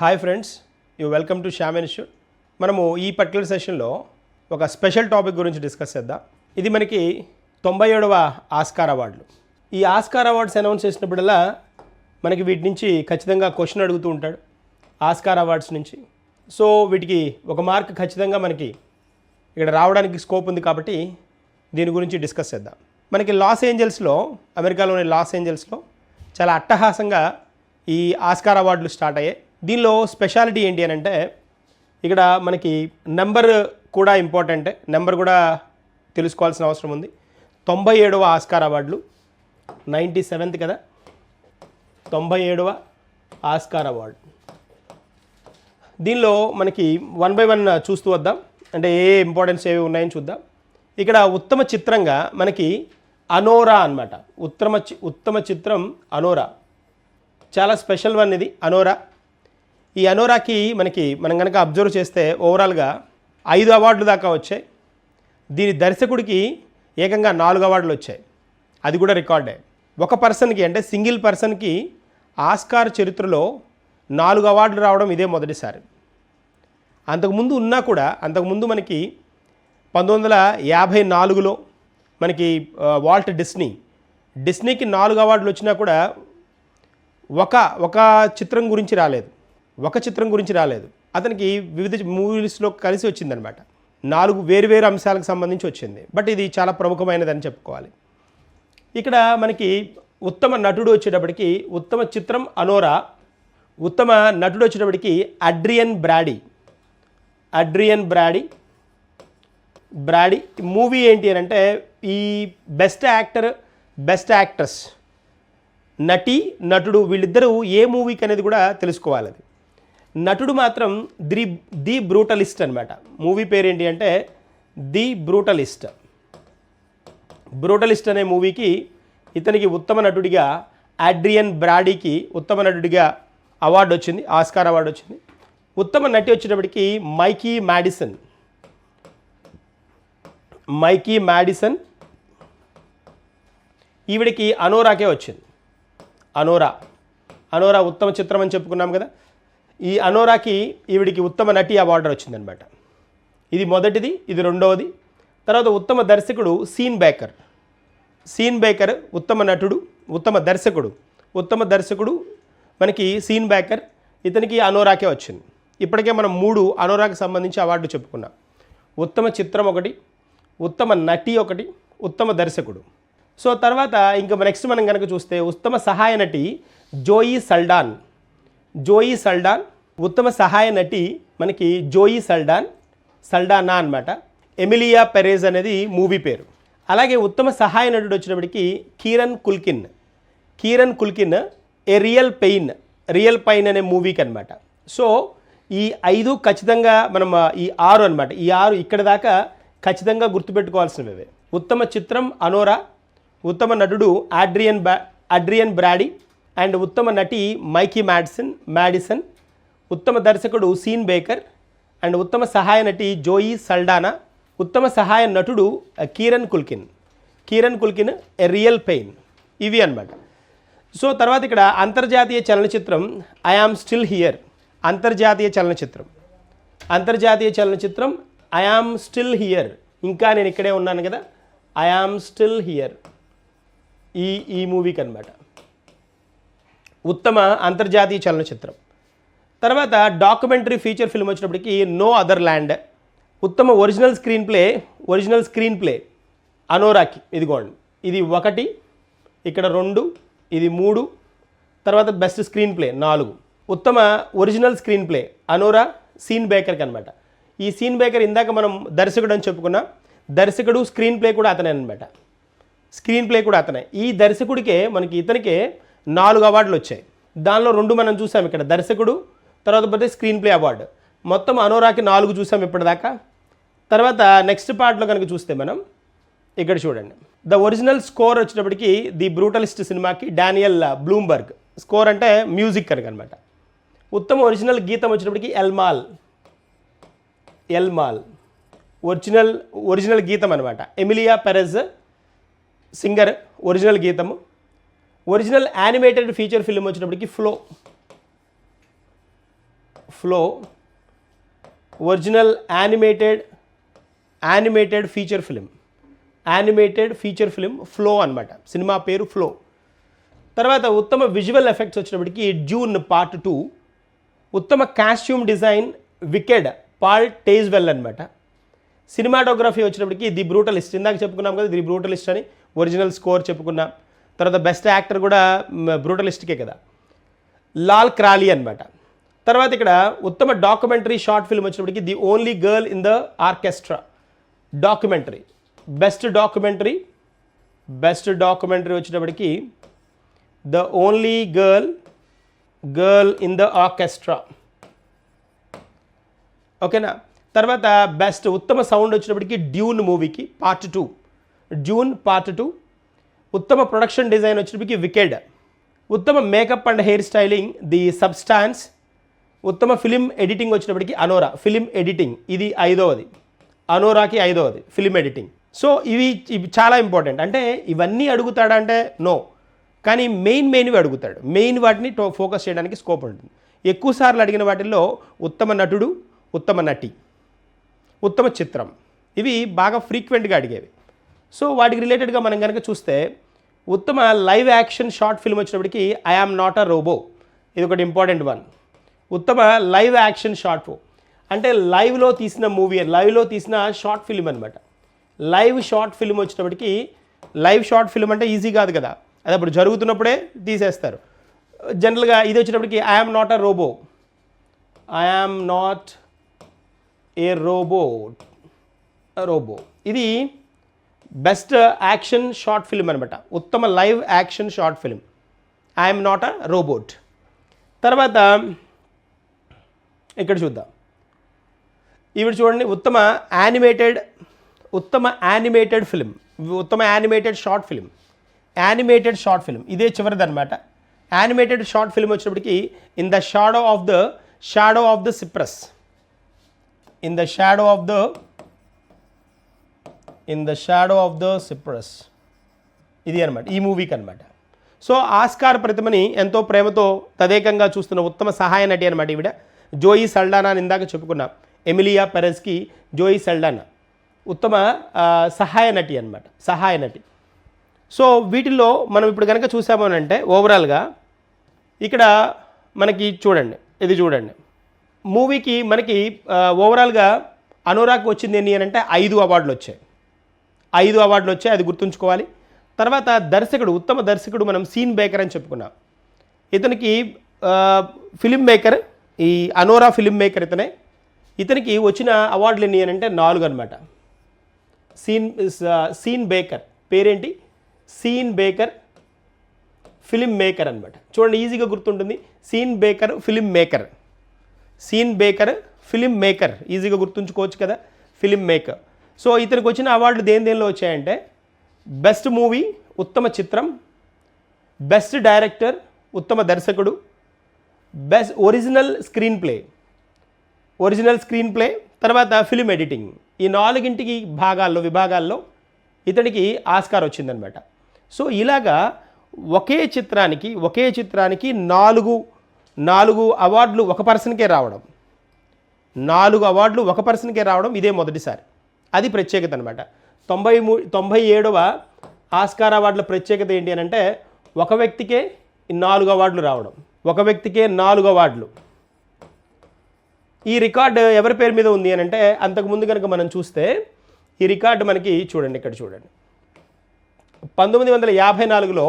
Hi friends you welcome to Shyam institute మనము ఈ particular సెషన్లో ఒక స్పెషల్ టాపిక్ గురించి డిస్కస్ చేద్దాం. ఇది మనకి తొంభై ఏడవ ఆస్కార్ అవార్డులు ఈ ఆస్కార్ అవార్డ్స్ అనౌన్స్ చేసినప్పుడల్లా మనకి వీటి నుంచి ఖచ్చితంగా క్వశ్చన్ అడుగుతూ ఉంటాడు ఆస్కార్ అవార్డ్స్ నుంచి. సో వీటికి ఒక మార్క్ ఖచ్చితంగా మనకి ఇక్కడ రావడానికి స్కోప్ ఉంది కాబట్టి దీని గురించి డిస్కస్ చేద్దాం. మనకి లాస్ ఏంజల్స్లో అమెరికాలోని లాస్ ఏంజల్స్లో చాలా అట్టహాసంగా ఈ ఆస్కార్ అవార్డులు స్టార్ట్ అయ్యాయి. దీనిలో స్పెషాలిటీ ఏంటి అని అంటే ఇక్కడ మనకి నెంబర్ కూడా ఇంపార్టెంటే నెంబర్ కూడా తెలుసుకోవాల్సిన అవసరం ఉంది. తొంభై ఏడవ ఆస్కార్ అవార్డులు నైంటీ సెవెంత్ కదా? తొంభై ఏడవ ఆస్కార్ అవార్డు. దీనిలో మనకి వన్ బై వన్ చూస్తూ వద్దాం. అంటే ఏ ఇంపార్టెన్స్ ఏవి ఉన్నాయని చూద్దాం. ఇక్కడ ఉత్తమ చిత్రంగా మనకి అనోరా అన్నమాట. ఉత్తమ చి- ఉత్తమ చిత్రం అనోరా. చాలా స్పెషల్ వన్ ఇది అనోరా. ఈ అనోరాకి మనకి మనం కనుక అబ్జర్వ్ చేస్తే ఓవరాల్గా ఐదు అవార్డులు దాకా వచ్చాయి. దీని దర్శకుడికి ఏకంగా నాలుగు అవార్డులు వచ్చాయి. అది కూడా రికార్డే. ఒక పర్సన్కి అంటే సింగిల్ పర్సన్కి ఆస్కార్ చరిత్రలో నాలుగు అవార్డులు రావడం ఇదే మొదటిసారి. అంతకుముందు ఉన్నా కూడా అంతకుముందు మనకి పంతొమ్మిది వందల యాభై నాలుగులో మనకి వాల్ట్ డిస్నీ డిస్నీకి నాలుగు అవార్డులు వచ్చినా కూడా ఒక ఒక చిత్రం గురించి రాలేదు. ఒక చిత్రం గురించి రాలేదు. అతనికి వివిధ మూవీస్లో కలిసి వచ్చిందనమాట నాలుగు వేరు వేరు అంశాలకు సంబంధించి వచ్చింది. బట్ ఇది చాలా ప్రముఖమైనదని చెప్పుకోవాలి. ఇక్కడ మనకి ఉత్తమ నటుడు వచ్చేటప్పటికి ఉత్తమ చిత్రం అనోరా ఉత్తమ నటుడు వచ్చేటప్పటికి Adrien Brody. Adrien Brody Brody movie ఏంటి అని అంటే ఈ బెస్ట్ యాక్టర్ బెస్ట్ యాక్ట్రెస్ నటి నటుడు వీళ్ళిద్దరూ ఏ మూవీకి అనేది కూడా తెలుసుకోవాలి అది. నటుడు మాత్రం ది ది బ్రూటలిస్ట్ అనమాట మూవీ పేరేంటి అంటే ది బ్రూటలిస్ట్. బ్రూటలిస్ట్ అనే మూవీకి ఇతనికి ఉత్తమ నటుడిగా అడ్రియన్ బ్రాడీకి ఉత్తమ నటుడిగా అవార్డు వచ్చింది ఆస్కార్ అవార్డు వచ్చింది. ఉత్తమ నటి వచ్చేటప్పటికి మైకీ మ్యాడిసన్ మైకీ మ్యాడిసన్ ఈవిడికి అనోరాకే వచ్చింది. అనోరా. అనోరా ఉత్తమ చిత్రం అని చెప్పుకున్నాం కదా. ఈ అనోరాకి ఈవిడికి ఉత్తమ నటి అవార్డు వచ్చిందనమాట. ఇది మొదటిది ఇది రెండవది తర్వాత ఉత్తమ దర్శకుడు సీన్ బేకర్. సీన్ బేకర్ ఉత్తమ నటుడు ఉత్తమ దర్శకుడు ఉత్తమ దర్శకుడు మనకి సీన్ బేకర్ ఇతనికి అనోరాకే వచ్చింది. ఇప్పటికే మనం మూడు అనోరాకి సంబంధించి అవార్డు చెప్పుకున్నాం. ఉత్తమ చిత్రం ఒకటి ఉత్తమ నటి ఒకటి ఉత్తమ దర్శకుడు. సో తర్వాత ఇంకా నెక్స్ట్ మనం కనుక చూస్తే ఉత్తమ సహాయ నటి జోయి సల్డాన్. జోయి సల్డాన్ ఉత్తమ సహాయ నటి మనకి జోయి సల్డాన్ సల్డానా అనమాట ఎమిలియా పెరేజ్ అనేది మూవీ పేరు. అలాగే ఉత్తమ సహాయ నటుడు వచ్చినప్పటికి Kieran Culkin. Kieran Culkin a real pain real pain అనే మూవీకి అనమాట సో ఈ ఐదు ఖచ్చితంగా మనం ఈ ఆరు అనమాట ఈ ఆరు ఇక్కడ దాకా ఖచ్చితంగా గుర్తుపెట్టుకోవాల్సినవి ఉత్తమ చిత్రం అనోరా. ఉత్తమ నటుడు ఆడ్రియన్ బ్రా అడ్రియన్ బ్రాడీ. అండ్ ఉత్తమ నటి మైకీ మ్యాడిసన్ మ్యాడిసన్ ఉత్తమ దర్శకుడు సీన్ బేకర్ అండ్ ఉత్తమ సహాయ నటి జోయి సల్డానా ఉత్తమ సహాయ నటుడు Kieran Culkin. Kieran Culkin a real pain. ఇవి అనమాట సో తర్వాత ఇక్కడ అంతర్జాతీయ చలనచిత్రం ఐ ఆమ్ స్టిల్ హియర్. అంతర్జాతీయ చలనచిత్రం. అంతర్జాతీయ చలనచిత్రం ఐ ఆమ్ స్టిల్ హియర్. ఇంకా నేను ఇక్కడే ఉన్నాను కదా. I am still here. ఈ ఈ మూవీకి అనమాట ఉత్తమ అంతర్జాతీయ చలనచిత్రం. తర్వాత డాక్యుమెంటరీ ఫీచర్ ఫిల్మ్ వచ్చినప్పటికి నో అదర్ ల్యాండ్ ఉత్తమ original screenplay original screenplay అనోరాకి ఇదిగోండి ఇది ఒకటి ఇక్కడ రెండు ఇది మూడు తర్వాత బెస్ట్ స్క్రీన్ ప్లే నాలుగు. ఉత్తమ original screenplay Anora Sean బేకర్కి అనమాట ఈ సీన్ బేకర్ ఇందాక మనం దర్శకుడు అని చెప్పుకున్నాం. దర్శకుడు స్క్రీన్ ప్లే కూడా అతనే అనమాట స్క్రీన్ ప్లే కూడా అతనే. ఈ దర్శకుడికే మనకి ఇతనికే నాలుగు అవార్డులు వచ్చాయి. దానిలో రెండు మనం చూసాం ఇక్కడ. దర్శకుడు తర్వాత పోతే స్క్రీన్ ప్లే అవార్డు. మొత్తం అనోరాకి నాలుగు చూసాం ఇప్పటిదాకా. తర్వాత నెక్స్ట్ పార్ట్లో కనుక చూస్తే మనం ఇక్కడ చూడండి. ద ఒరిజినల్ స్కోర్ వచ్చేటప్పటికి ది బ్రూటలిస్ట్ సినిమాకి డానియల్ బ్లూంబర్గ్. స్కోర్ అంటే మ్యూజిక్ కనుక అనమాట ఉత్తమ ఒరిజినల్ గీతం వచ్చేటప్పటికి ఎల్మాల్. ఎల్మాల్. ఒరిజినల్ ఒరిజినల్ గీతం అనమాట ఎమిలియా పెరెజ్ సింగర్ ఒరిజినల్ గీతము. ఒరిజినల్ యానిమేటెడ్ ఫీచర్ ఫిల్మ్ వచ్చినప్పటికి flow. Flow. Original animated animated feature film animated feature film flow అన్నమాట. సినిమా పేరు ఫ్లో. తర్వాత ఉత్తమ విజువల్ ఎఫెక్ట్స్ వచ్చినప్పటికి జూన్ పార్ట్ టూ. ఉత్తమ costume design Wicked Paul Tazewell అనమాట cinematography వచ్చినప్పటికి ది బ్రూటలిస్ట్. ఇందాక చెప్పుకున్నాం కదా ది బ్రూటలిస్ట్ అని ఒరిజినల్ స్కోర్ చెప్పుకున్నాం. తర్వాత బెస్ట్ యాక్టర్ కూడా బ్రూటలిస్ట్కే కదా. లాల్ క్రాలీ అనమాట తర్వాత ఇక్కడ ఉత్తమ డాక్యుమెంటరీ షార్ట్ ఫిల్మ్ వచ్చినప్పటికి the only girl in the orchestra documentary best documentary best documentary వచ్చినప్పటికి the only girl girl in the orchestra ఓకేనా తర్వాత బెస్ట్ ఉత్తమ సౌండ్ వచ్చినప్పటికి డ్యూన్ మూవీకి part two Dune part two ఉత్తమ ప్రొడక్షన్ డిజైన్ వచ్చేటికి wicked. ఉత్తమ makeup and hair styling the substance ఉత్తమ ఫిలిం ఎడిటింగ్ వచ్చినప్పటికి అనోరా ఫిలిం ఎడిటింగ్ ఇది ఐదవది. అనోరాకి ఐదవది ఫిలిం ఎడిటింగ్ సో ఇవి ఇవి చాలా ఇంపార్టెంట్ అంటే ఇవన్నీ అడుగుతాడంటే నో కానీ మెయిన్ మెయిన్వి అడుగుతాడు. మెయిన్ వాటిని టో ఫోకస్ చేయడానికి స్కోప్ ఉంటుంది. ఎక్కువ సార్లు అడిగిన వాటిల్లో ఉత్తమ నటుడు ఉత్తమ నటి ఉత్తమ చిత్రం. ఇవి బాగా ఫ్రీక్వెంట్గా అడిగేవి. సో వాటికి రిలేటెడ్గా మనం కనుక చూస్తే ఉత్తమ లైవ్ యాక్షన్ షార్ట్ ఫిల్మ్ వచ్చినప్పటికి I am not a robot. ఇది ఒకటి ఇంపార్టెంట్ వన్. ఉత్తమ లైవ్ యాక్షన్ షార్ట్ అంటే లైవ్లో తీసిన మూవీ లైవ్లో తీసిన షార్ట్ ఫిల్మ్ అనమాట లైవ్ షార్ట్ ఫిల్మ్ వచ్చినప్పటికీ లైవ్ షార్ట్ ఫిల్మ్ అంటే ఈజీ కాదు కదా. అది అప్పుడు జరుగుతున్నప్పుడే తీసేస్తారు. జనరల్గా ఇది వచ్చినప్పటికి I not a robot. I not a robot robot. ఇది బెస్ట్ యాక్షన్ షార్ట్ ఫిల్మ్ అనమాట ఉత్తమ live action short film. I am not a robot తర్వాత ఇక్కడ చూద్దాం. ఈవిడ చూడండి ఉత్తమ యానిమేటెడ్ ఉత్తమ యానిమేటెడ్ ఫిల్మ్ ఉత్తమ animated short film animated short film ఇదే చివరిది అనమాట యానిమేటెడ్ షార్ట్ ఫిల్మ్ వచ్చినప్పటికీ in the shadow of the shadow of the cypress in the shadow of the in the shadow of the cypress ఇది అనమాట ఈ మూవీకి అనమాట సో ఆస్కార్ ప్రతిమని ఎంతో ప్రేమతో తదేకంగా చూస్తున్న ఉత్తమ సహాయ నటి అనమాట ఈవిడ. జోయి సల్డానా అని ఇందాక చెప్పుకున్నాం. ఎమిలియా పెరస్కి జోయి సల్డానా. ఉత్తమ సహాయ నటి అనమాట సహాయ నటి. సో వీటిల్లో మనం ఇప్పుడు కనుక చూసామనంటే ఓవరాల్గా ఇక్కడ మనకి చూడండి ఇది చూడండి. మూవీకి మనకి ఓవరాల్గా అనురాగ్ వచ్చింది ఎన్ని అని అంటే ఐదు అవార్డులు వచ్చాయి. ఐదు అవార్డులు వచ్చాయి అది గుర్తుంచుకోవాలి. తర్వాత దర్శకుడు ఉత్తమ దర్శకుడు మనం సీన్ బేకర్ అని చెప్పుకున్నాం. ఇతనికి ఫిలిం మేకర్ ఈ అనోరా ఫిలిం మేకర్ ఇతనే. ఇతనికి వచ్చిన అవార్డులు ఎన్ని అని అంటే నాలుగు అనమాట సీన్ సీన్ బేకర్. పేరేంటి? సీన్ బేకర్ ఫిలిం మేకర్ అనమాట చూడండి ఈజీగా గుర్తుంటుంది. Sean Baker filmmaker Sean Baker filmmaker ఈజీగా గుర్తుంచుకోవచ్చు కదా ఫిలిం మేకర్ సో ఇతనికి వచ్చిన అవార్డులు దేని దేనిలో వచ్చాయంటే బెస్ట్ మూవీ ఉత్తమ చిత్రం బెస్ట్ డైరెక్టర్ ఉత్తమ దర్శకుడు best original screenplay original screenplay తర్వాత ఫిలిం ఎడిటింగ్. ఈ నాలుగింటికి భాగాల్లో విభాగాల్లో ఇతనికి ఆస్కార్ వచ్చిందనమాట. సో ఇలాగా ఒకే చిత్రానికి ఒకే చిత్రానికి నాలుగు నాలుగు అవార్డులు ఒక పర్సన్కే రావడం. నాలుగు అవార్డులు ఒక పర్సన్కే రావడం ఇదే మొదటిసారి. అది ప్రత్యేకత అనమాట తొంభై మూ తొంభై ఏడవ ఆస్కార్ అవార్డుల ప్రత్యేకత ఏంటి అని అంటే ఒక వ్యక్తికే నాలుగు అవార్డులు రావడం. ఒక వ్యక్తికే నాలుగు అవార్డులు. ఈ రికార్డు ఎవరి పేరు మీద ఉంది అని అంటే అంతకుముందు కనుక మనం చూస్తే ఈ రికార్డు మనకి చూడండి ఇక్కడ చూడండి. పంతొమ్మిది వందల యాభై నాలుగులో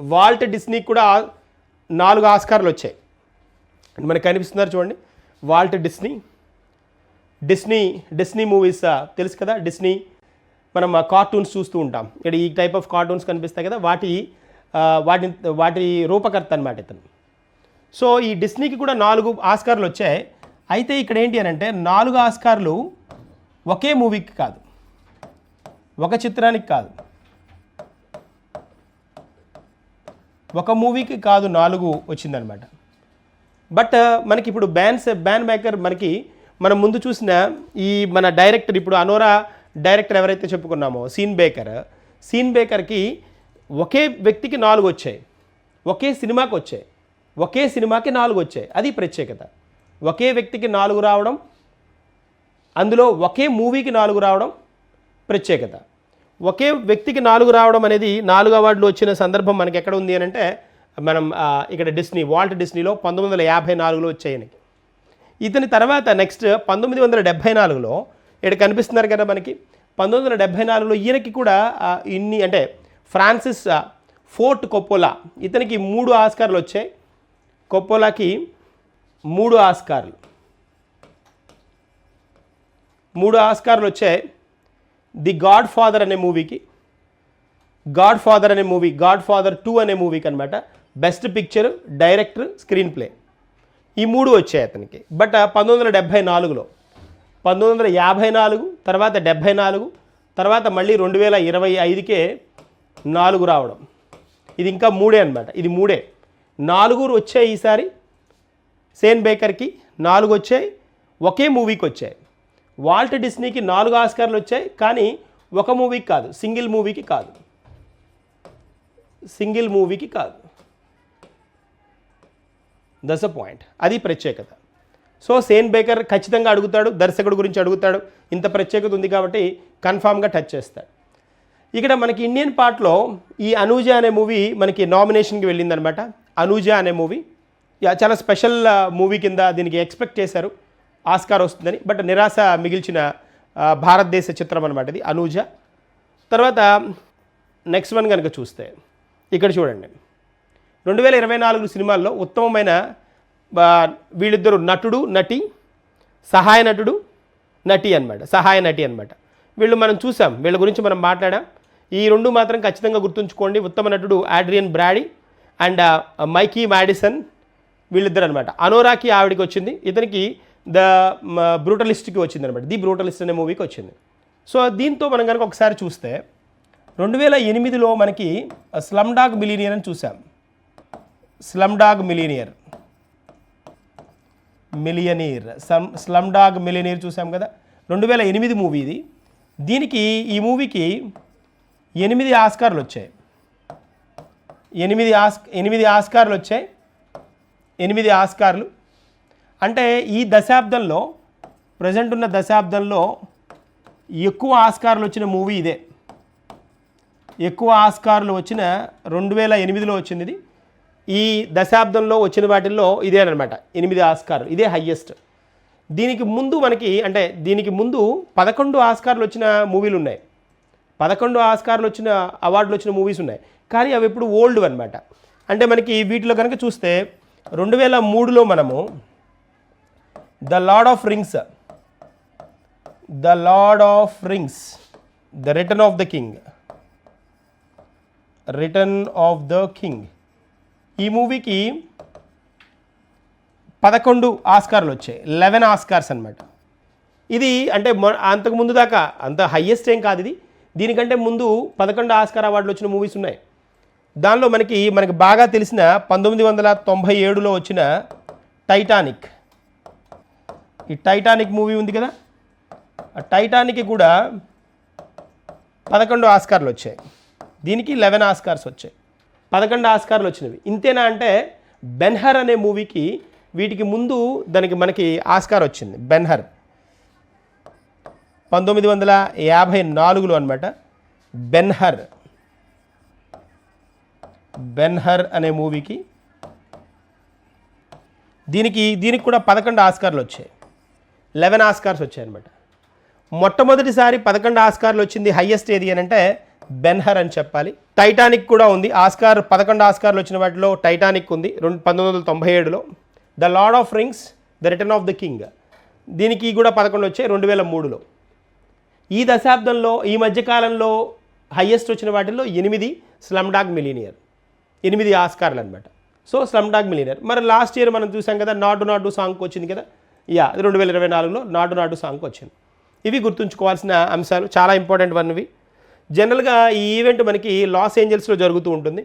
వాల్ట్ డిస్నీకి కూడా నాలుగు ఆస్కార్లు వచ్చాయి. మనకు కనిపిస్తున్నారు చూడండి Walt Disney Disney Disney movies తెలుసు కదా డిస్నీ? మనం కార్టూన్స్ చూస్తూ ఉంటాం. ఇక్కడ ఈ టైప్ ఆఫ్ కార్టూన్స్ కనిపిస్తాయి కదా వాటి వాటి వాటి రూపకర్త అనమాట ఇతను. సో ఈ డిస్నీకి కూడా నాలుగు ఆస్కార్లు వచ్చాయి. అయితే ఇక్కడ ఏంటి అని అంటే నాలుగు ఆస్కార్లు ఒకే మూవీకి కాదు. ఒక చిత్రానికి కాదు. ఒక మూవీకి కాదు నాలుగు వచ్చిందనమాట బట్ మనకి ఇప్పుడు బ్యాన్స్ బ్యాన్ మేకర్ మనకి మనం ముందు చూసిన ఈ మన డైరెక్టర్ ఇప్పుడు అనోరా డైరెక్టర్ ఎవరైతే చెప్పుకున్నామో సీన్ బేకర్. సీన్ బేకర్కి ఒకే వ్యక్తికి నాలుగు వచ్చాయి. ఒకే సినిమాకి వచ్చాయి. ఒకే సినిమాకి నాలుగు వచ్చాయి. అది ప్రత్యేకత. ఒకే వ్యక్తికి నాలుగు రావడం అందులో ఒకే మూవీకి నాలుగు రావడం ప్రత్యేకత. ఒకే వ్యక్తికి నాలుగు రావడం అనేది నాలుగు అవార్డులు వచ్చిన సందర్భం మనకి ఎక్కడ ఉంది అని అంటే మనం ఇక్కడ డిస్నీ వాల్ట్ డిస్నీలో పంతొమ్మిది వందల యాభై నాలుగులో వచ్చాయని ఇతని తర్వాత నెక్స్ట్ పంతొమ్మిది వందల డెబ్భై నాలుగులో ఇక్కడ కనిపిస్తున్నారు కదా మనకి పంతొమ్మిది వందల డెబ్భై నాలుగులో ఈయనకి కూడా ఇన్ని అంటే ఫ్రాన్సిస్ ఫోర్ట్ కొప్పోలా ఇతనికి మూడు ఆస్కార్లు వచ్చాయి. కొప్పోలాకి మూడు ఆస్కార్లు. మూడు ఆస్కార్లు వచ్చాయి. ది గాడ్ ఫాదర్ అనే మూవీకి గాడ్ ఫాదర్ అనే మూవీ గాడ్ ఫాదర్ టూ అనే మూవీకి అనమాట best picture director screenplay. ఈ మూడు వచ్చాయి అతనికి. బట్ పంతొమ్మిది వందల డెబ్భై నాలుగులో. పంతొమ్మిది వందల యాభై నాలుగు తర్వాత డెబ్భై నాలుగు తర్వాత మళ్ళీ రెండు వేల ఇరవై ఐదుకే నాలుగు రావడం. ఇది ఇంకా మూడే అనమాట ఇది మూడే. నాలుగురు వచ్చాయి ఈసారి. సేన్ బేకర్కి నాలుగు వచ్చాయి. ఒకే మూవీకి వచ్చాయి. వాల్ట్ డిస్నీకి నాలుగు ఆస్కార్లు వచ్చాయి. కానీ ఒక మూవీకి కాదు. సింగిల్ మూవీకి కాదు. సింగిల్ మూవీకి కాదు. దస్ అ పాయింట్ అది ప్రత్యేకత. సో సేన్ బేకర్ ఖచ్చితంగా అడుగుతాడు దర్శకుడు గురించి అడుగుతాడు. ఇంత ప్రత్యేకత ఉంది కాబట్టి కన్ఫామ్గా టచ్ చేస్తాడు. ఇక్కడ మనకి ఇండియన్ పార్ట్లో ఈ అనూజ అనే మూవీ మనకి నామినేషన్కి వెళ్ళిందనమాట. అనూజ అనే మూవీ చాలా స్పెషల్ మూవీ కింద దీనికి ఎక్స్పెక్ట్ చేశారు. ఆస్కార్ వస్తుందని. బట్ నిరాశ మిగిల్చిన భారతదేశ చిత్రం అనమాట ఇది అనూజ తర్వాత నెక్స్ట్ వన్ కనుక చూస్తే ఇక్కడ చూడండి. రెండు వేల ఇరవై నాలుగు సినిమాల్లో ఉత్తమమైన వీళ్ళిద్దరు నటుడు నటి సహాయ నటుడు నటి అన్నమాట. సహాయ నటి అన్నమాట. వీళ్ళు మనం చూసాం వీళ్ళ గురించి మనం మాట్లాడాం. ఈ రెండు మాత్రం ఖచ్చితంగా గుర్తుంచుకోండి. ఉత్తమ నటుడు Adrien Brody and Mikey Madison వీళ్ళిద్దరు అనమాట అనోరాకి ఆవిడకి వచ్చింది. ఇతనికి ద బ్రూటలిస్ట్కి వచ్చింది అనమాట ది బ్రూటలిస్ట్ అనే మూవీకి వచ్చింది. సో దీంతో మనం కనుక ఒకసారి చూస్తే రెండు వేల ఎనిమిదిలో మనకి స్లమ్ డాగ్ మిలీనియర్ అని చూసాం. Slumdog millionaire millionaire some slumdog millionaire చూసాం కదా? రెండు వేల ఎనిమిది మూవీ ఇది. దీనికి ఈ మూవీకి ఎనిమిది ఆస్కార్లు వచ్చాయి. ఎనిమిది ఆస్ ఎనిమిది ఆస్కార్లు వచ్చాయి. ఎనిమిది ఆస్కార్లు. అంటే ఈ దశాబ్దంలో ప్రజెంట్ ఉన్న దశాబ్దంలో ఎక్కువ ఆస్కార్లు వచ్చిన మూవీ ఇదే. ఎక్కువ ఆస్కార్లు వచ్చిన రెండు వేల ఎనిమిదిలో వచ్చింది ఇది. ఈ దశాబ్దంలో వచ్చిన వాటిల్లో ఇదేనమాట ఎనిమిది ఆస్కార్ ఇదే హయ్యెస్ట్. దీనికి ముందు మనకి అంటే దీనికి ముందు పదకొండు ఆస్కార్లు వచ్చిన మూవీలు ఉన్నాయి. పదకొండు ఆస్కార్లు వచ్చిన అవార్డులు వచ్చిన మూవీస్ ఉన్నాయి. కానీ అవి ఇప్పుడు ఓల్డ్ అనమాట అంటే మనకి వీటిలో కనుక చూస్తే రెండు వేల మూడులో మనము the lord of rings the lord of rings the return of the king return of the king. ఈ మూవీకి పదకొండు ఆస్కార్లు వచ్చాయి. లెవెన్ ఆస్కార్స్ అనమాట ఇది అంటే అంతకు ముందు దాకా అంత హయ్యెస్ట్ ఏం కాదు ఇది. దీనికంటే ముందు పదకొండు ఆస్కార్ అవార్డులు వచ్చిన మూవీస్ ఉన్నాయి. దానిలో మనకి మనకి బాగా తెలిసిన పంతొమ్మిది వందల తొంభై ఏడులో వచ్చిన టైటానిక్ ఈ టైటానిక్ మూవీ ఉంది కదా? ఆ టైటానిక్ కూడా పదకొండు ఆస్కార్లు వచ్చాయి. దీనికి లెవెన్ ఆస్కార్స్ వచ్చాయి. పదకొండు ఆస్కార్లు వచ్చినవి. ఇంతేనా అంటే బెన్హర్ అనే మూవీకి వీటికి ముందు దానికి మనకి ఆస్కార్ వచ్చింది. బెన్హర్. పంతొమ్మిది వందల యాభై నాలుగులో అనమాట బెన్హర్. బెన్హర్ అనే మూవీకి దీనికి దీనికి కూడా పదకొండు ఆస్కార్లు వచ్చాయి. లెవెన్ ఆస్కార్స్ వచ్చాయి అనమాట మొట్టమొదటిసారి పదకొండు ఆస్కార్లు వచ్చింది హయ్యెస్ట్ ఏది అని అంటే బెన్హర్ అని చెప్పాలి. టైటానిక్ కూడా ఉంది. ఆస్కార్ పదకొండు ఆస్కార్లు వచ్చిన వాటిలో టైటానిక్ ఉంది. రెండు పంతొమ్మిది వందల తొంభై ఏడులో. The lord of rings the return of the king దీనికి కూడా పదకొండు వచ్చాయి రెండు వేల మూడులో. ఈ దశాబ్దంలో ఈ మధ్యకాలంలో హయ్యెస్ట్ వచ్చిన వాటిల్లో ఎనిమిది స్లమ్డాగ్ మిలీనియర్ ఎనిమిది ఆస్కార్లు అనమాట సో స్లమ్డాగ్ మిలీనియర్ మరి లాస్ట్ ఇయర్ మనం చూసాం కదా నాటు నాటు సాంగ్కి వచ్చింది కదా? యా రెండు వేల ఇరవై నాలుగులో నాటు నాటు సాంగ్కి వచ్చింది. ఇవి గుర్తుంచుకోవాల్సిన అంశాలు చాలా ఇంపార్టెంట్ వన్వి జనరల్గా ఈ ఈవెంట్ మనకి లాస్ ఏంజల్స్లో జరుగుతూ ఉంటుంది.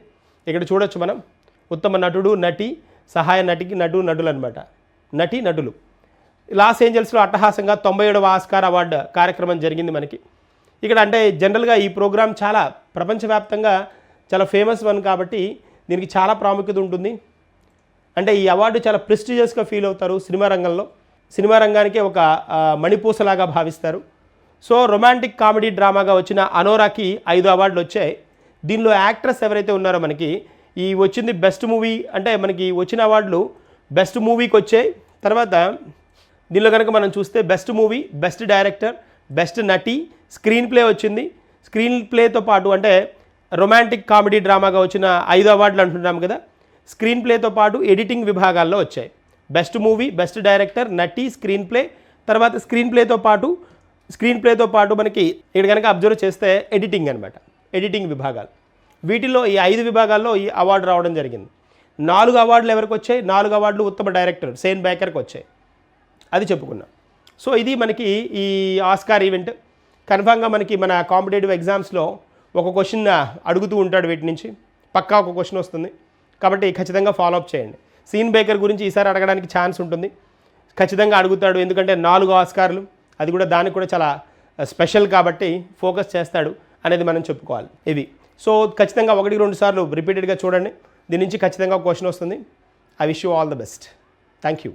ఇక్కడ చూడొచ్చు మనం. ఉత్తమ నటుడు నటి సహాయ నటికి నటు నటులు అనమాట నటి నటులు. లాస్ ఏంజల్స్లో అట్టహాసంగా తొంభై ఏడవ ఆస్కార్ అవార్డు కార్యక్రమం జరిగింది మనకి. ఇక్కడ అంటే జనరల్గా ఈ ప్రోగ్రాం చాలా ప్రపంచవ్యాప్తంగా చాలా ఫేమస్ వన్ కాబట్టి దీనికి చాలా ప్రాముఖ్యత ఉంటుంది. అంటే ఈ అవార్డు చాలా ప్రెస్టీజియస్గా ఫీల్ అవుతారు సినిమా రంగంలో. సినిమా రంగానికి ఒక మణిపూసలాగా భావిస్తారు. సో రొమాంటిక్ కామెడీ డ్రామాగా వచ్చిన అనోరాకి ఐదు అవార్డులు వచ్చాయి. దీనిలో యాక్ట్రెస్ ఎవరైతే ఉన్నారో మనకి ఈ వచ్చింది బెస్ట్ మూవీ అంటే మనకి వచ్చిన అవార్డులు బెస్ట్ మూవీకి వచ్చాయి. తర్వాత దీనిలో కనుక మనం చూస్తే best movie best director best నటి స్క్రీన్ ప్లే వచ్చింది. స్క్రీన్ ప్లేతో పాటు అంటే రొమాంటిక్ కామెడీ డ్రామాగా వచ్చిన ఐదు అవార్డులు అంటున్నాం కదా స్క్రీన్ ప్లేతో పాటు ఎడిటింగ్ విభాగాల్లో వచ్చాయి. బెస్ట్ మూవీ బెస్ట్ డైరెక్టర్ నటి స్క్రీన్ ప్లే తర్వాత స్క్రీన్ ప్లేతో పాటు స్క్రీన్ ప్లేతో పాటు మనకి ఇక్కడ కనుక అబ్జర్వ్ చేస్తే ఎడిటింగ్ అనమాట ఎడిటింగ్ విభాగాలు. వీటిలో ఈ ఐదు విభాగాల్లో ఈ అవార్డు రావడం జరిగింది. నాలుగు అవార్డులు ఎవరికి వచ్చాయి? నాలుగు అవార్డులు ఉత్తమ డైరెక్టర్ సేన్ బేకర్కి వచ్చాయి. అది చెప్పుకున్నాం. సో ఇది మనకి ఈ ఆస్కార్ ఈవెంట్. కన్ఫామ్గా మనకి మన కాంపిటేటివ్ ఎగ్జామ్స్లో ఒక క్వశ్చన్ అడుగుతూ ఉంటాడు వీటి నుంచి. పక్కా ఒక క్వశ్చన్ వస్తుంది. కాబట్టి ఖచ్చితంగా ఫాలో అప్ చేయండి. సీన్ బేకర్ గురించి ఈసారి అడగడానికి ఛాన్స్ ఉంటుంది. ఖచ్చితంగా అడుగుతాడు. ఎందుకంటే నాలుగు ఆస్కార్లు. అది కూడా దానికి కూడా చాలా స్పెషల్ కాబట్టి ఫోకస్ చేస్తాడు అనేది మనం చెప్పుకోవాలి. ఇది. సో ఖచ్చితంగా ఒకటి రెండు సార్లు రిపీటెడ్గా చూడండి. దీని నుంచి ఖచ్చితంగా క్వశ్చన్ వస్తుంది. I wish you all the best. Thank you